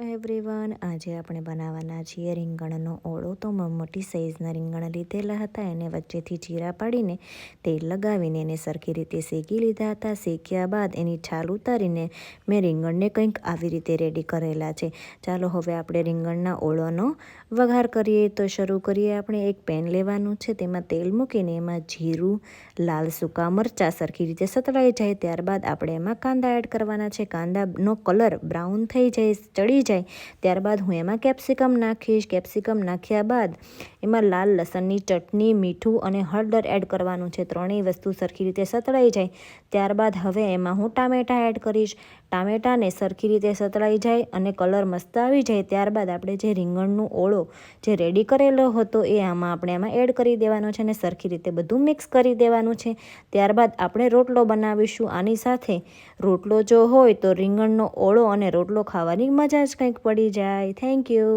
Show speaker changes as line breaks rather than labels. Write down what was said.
Everyone આજે આપણે બનાવવાના છીએ રીંગણનો ઓળો. તો મેં, મોટી સાઈઝના રીંગણ લીધેલા હતા. એને વચ્ચેથી ચીરા પાડીને તેલ લગાવીને એને સરખી રીતે શેકી લીધા હતા. શેક્યા બાદ એની છાલ ઉતારીને મેં રીંગણને કંઈક આવી રીતે રેડી કરેલા છે. ચાલો હવે આપણે રીંગણના ઓળોનો વઘાર કરીએ. તો શરૂ કરીએ આપણે. એક પેન લેવાનું છે. તેમાં તેલ મૂકીને એમાં જીરું, લાલ સૂકા મરચાં સરખી રીતે સતળાઈ જાય. ત્યારબાદ આપણે એમાં કાંદા એડ કરવાના છે. કાંદાનો કલર બ્રાઉન થઈ જાય, ચડી જાય. ત્યારબાદ હું એમાં કેપ્સિકમ નાખીશ. કેપ્સિકમ નાખ્યા બાદ એમાં લાલ લસણની ચટણી, મીઠું અને હળદર એડ કરવાનું છે. ત્રણેય વસ્તુ સરખી રીતે સતળાઈ જાય. ત્યારબાદ હવે એમાં હું ટામેટાં એડ કરીશ. ટામેટાને સરખી રીતે સતળાઈ જાય અને કલર મસ્ત આવી જાય. ત્યારબાદ આપણે જે રીંગણનો ઓળો જે રેડી કરેલો હતો એ આમાં આપણે એમાં એડ કરી દેવાનો છે અને સરખી રીતે બધું મિક્સ કરી દેવાનું છે. ત્યારબાદ આપણે રોટલો બનાવીશું. આની સાથે રોટલો જો હોય તો રીંગણનો ઓળો અને રોટલો ખાવાની મજા જ કંઈક પડી જાય થેન્ક યુ